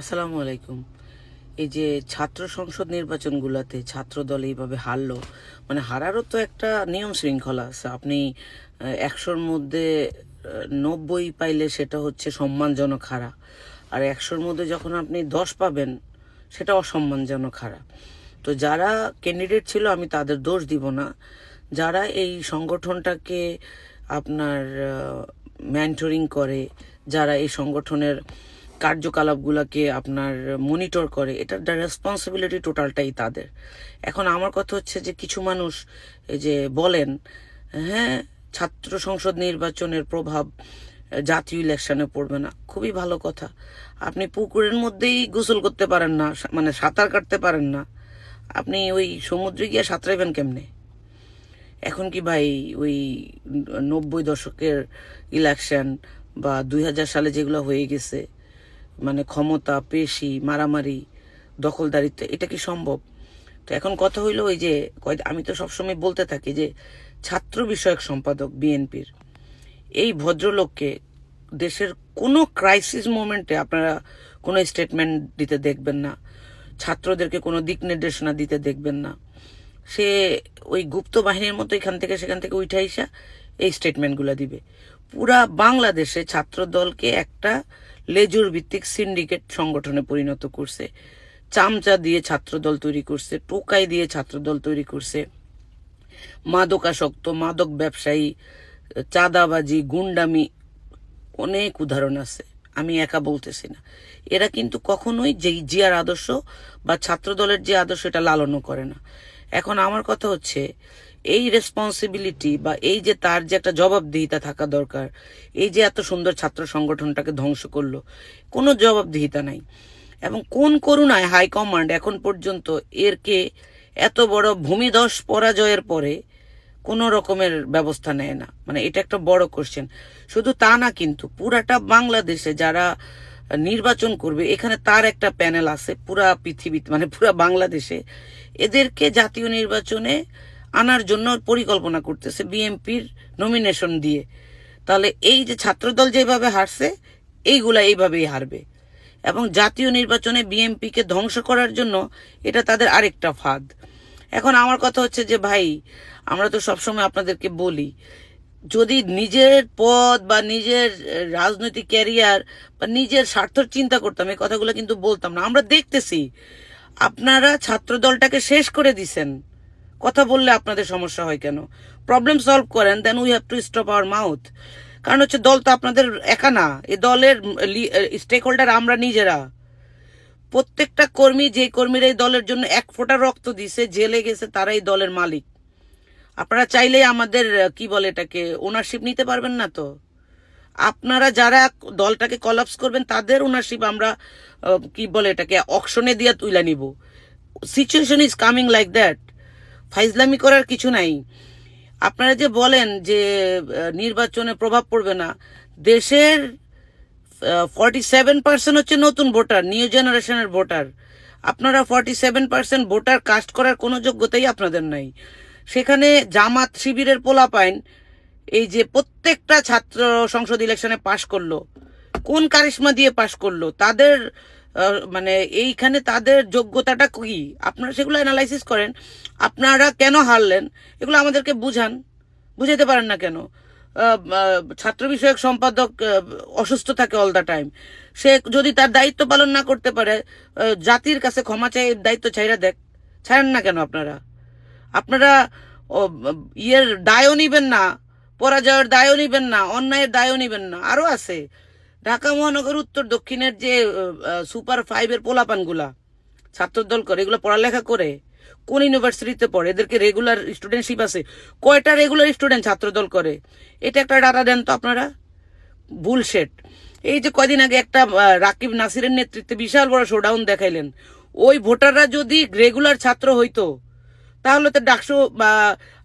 আসসালামু আলাইকুম। এই যে ছাত্র সংসদ নির্বাচনগুলোতে ছাত্র দল এইভাবে হারলো মানে হারারও তো একটা নিয়ম শৃঙ্খলা আছে। আপনি একশোর মধ্যে নব্বই পাইলে সেটা হচ্ছে সম্মানজনক হারা। আর একশোর মধ্যে যখন আপনি দশ পাবেন, সেটা অসম্মানজনক হারা। তো যারা ক্যান্ডিডেট ছিল, আমি তাদের দোষ দিব না। যারা এই সংগঠনটাকে আপনার ম্যান্টরিং করে, যারা এই সংগঠনের কার্যকলাপগুলোকে আপনার মনিটর করে, এটার রেসপন্সিবিলিটি টোটালটাই তাদের। এখন আমার কথা হচ্ছে যে কিছু মানুষ, এই যে বলেন হ্যাঁ ছাত্র সংসদ নির্বাচনের প্রভাব, জাতীয় ইলেকশনে পড়বে না, খুবই ভালো কথা। আপনি পুকুরের মধ্যেই গোসল করতে পারেন না মানে সাঁতার কাটতে পারেন না। আপনি ওই সমুদ্রে গিয়ে সাঁতরাইবেন কেমনে? এখন কি ভাই ওই নব্বই দশকের ইলেকশন বা দুই হাজার সালে যেগুলো হয়ে গেছে মানে ক্ষমতা, পেশি, মারামারি, দখলদারিত্ব, এটা কি সম্ভব? তো এখন কথা হইল ওই যে আমি তো সবসময় বলতে থাকি যে, ছাত্র বিষয়ক সম্পাদক বিএনপির। এই ভদ্রলোককে দেশের কোনো ক্রাইসিস মোমেন্টে আপনারা কোনো স্টেটমেন্ট দিতে দেখবেন না। ছাত্রদেরকে কোনো দিক নির্দেশনা দিতে দেখবেন না। সে ওই গুপ্ত বাহিনীর মতো এখান থেকে সেখান থেকে উঠে আইসা এই স্টেটমেন্টগুলো দিবে। পুরা বাংলাদেশে ছাত্র দলকে একটা লেজুর ভিত্তিক সিন্ডিকেট সংগঠনে পরিণত করছে। চামচা দিয়ে ছাত্র দল তৈরি করছে, টোকাই দিয়ে ছাত্র দল তৈরি করছে। মাদকাসক্ত, মাদক ব্যবসায়ী, চাঁদাবাজি, গুন্ডামি, অনেক উদাহরণ আছে। আমি একা বলতেছি না। এরা কিন্তু কখনোই যে জিয়ার আদর্শ বা ছাত্র দলের যে আদর্শ, এটা লালনও করে না। এখন আমার কথা হচ্ছে এই রেসপন্সিবিলিটি বা এই যে তার যে একটা জবাবদিহিতা থাকা দরকার, এই যে এত সুন্দর ছাত্র সংগঠনটাকে ধ্বংস করল, কোনো জবাবদিহিতা নাই। এবং কোন করুণায় হাইকমান্ড এখন পর্যন্ত এরকে এত বড় ভূমিধস পরাজয়ের পরে কোনো রকমের ব্যবস্থা নেয় না। মানে এটা একটা বড় কোশ্চেন শুধু তা না কিন্তু পুরাটা বাংলাদেশে যারা নির্বাচন করবে, এখানে তার একটা প্যানেল আছে, পুরা পৃথিবীতে মানে পুরা বাংলাদেশে, এদেরকে জাতীয় নির্বাচনে আনার জন্য পরিকল্পনা করতেছে বিএনপির নমিনেশন দিয়ে। তাহলে এই যে ছাত্রদল যেভাবে হারছে, এইগুলা এইভাবেই হারবে। এবং জাতীয় নির্বাচনে বিএনপিকে ধ্বংস করার জন্য এটা তাদের আরেকটা ফাঁদ। এখন আমার কথা হচ্ছে যে, ভাই, আমরা তো সবসময় আপনাদেরকে বলি, যদি নিজের পদ বা নিজের রাজনৈতিক ক্যারিয়ার বা নিজের স্বার্থর চিন্তা করতাম, এই কথাগুলো কিন্তু বলতাম না। আমরা দেখতেছি, আপনারা ছাত্র দলটাকে শেষ করে দিছেন। কথা বললে আপনাদের সমস্যা হয় কেন? প্রবলেম সলভ করেন then we have to stop our mouth কারণ হচ্ছে দল তো আপনাদের একা না। এ দলের স্টেক হোল্ডার আমরা নিজেরা। প্রত্যেকটা কর্মী, যে কর্মীরা এই দলের জন্য এক ফোঁটা রক্ত দিছে, জেলে গেছে, তারাই দলের মালিক। আপনারা চাইলে আমাদের কি বলে এটাকে ওনারশিপ নিতে পারবেন না তো। আপনারা যারা দলটাকে কলাপস করবেন, তাদের ওনারশিপ আমরা কি বলে এটাকে অকশনে দিয়ে তুইলা নিব। Situation is coming like that ফাইজলামি করার কিছু নাই। আপনারা যে বলেন যে নির্বাচনে প্রভাব পড়বে না, দেশের ফর্টি সেভেন পার্সেন্ট হচ্ছে নতুন ভোটার নিউ জেনারেশনের ভোটার। আপনারা forty seven percent voter cast করার কোনো যোগ্যতাই আপনাদের নাই। সেখানে জামাত শিবিরের পোলা পাইন এই যে প্রত্যেকটা ছাত্র সংসদ ইলেকশনে পাশ করল, কোন কারিশমা দিয়ে পাশ করল, তাদের মানে এইখানে তাদের যোগ্যতাটা কি? আপনারা সেগুলো অ্যানালাইসিস করেন। আপনারা কেন হারলেন? এগুলো আমাদেরকে বুঝান। বুঝাতে পারেন না কেন? ছাত্র বিষয়ক সম্পাদক অসুস্থ থাকে অল দ্য টাইম সে যদি তার দায়িত্ব পালন না করতে পারে জাতির কাছে ক্ষমা চাই দায়িত্ব ছাইরা দেখ। ছাড়েন না কেন আপনারা? আপনারা ইয়ের দায়ও নিবেন না, পরাজয়ের দায়ও নিবেন না, অন্যায়ের দায়ও নিবেন না। আরও আছে। ঢাকা মহানগর উত্তর দক্ষিণের যে সুপার ফাইভের পোলাপানগুলা, ছাত্রদল করে, এগুলো পড়ালেখা করে, কোন ইউনিভার্সিটিতে পড়ে, এদেরকে রেগুলার স্টুডেন্টশিপ আছে, কয়টা রেগুলার স্টুডেন্ট ছাত্রদল করে, এটা একটা ডাটা দেন তো আপনারা? বুলশেট এই যে কয়দিন আগে একটা রাকিব নাসিরের নেতৃত্বে বিশাল বড় শোডাউন দেখাইলেন, ওই ভোটাররা যদি রেগুলার ছাত্র হইতো, তাহলে তো ডাকসু বা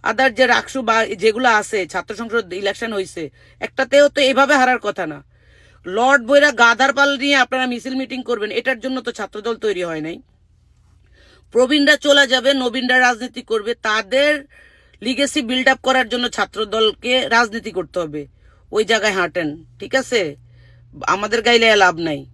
আদার যে রাকসু বা যেগুলো আছে, ছাত্র সংসদ ইলেকশন হয়েছে একটাতেও তো এভাবে হারার কথা না। লর্ড বইরা গাধার পাল নিয়ে আপনারা মিছিল মিটিং করবেন, এটার জন্য তো ছাত্রদল তৈরি হয় নাই। প্রবীণরা চলে যাবে, নবীনরা রাজনীতি করবে, তাদের লিগেসি বিল্ড আপ করার জন্য ছাত্রদলকে রাজনীতি করতে হবে। ওই জায়গায় হাঁটেন, ঠিক আছে? আমাদের গাইলে লাভ নাই।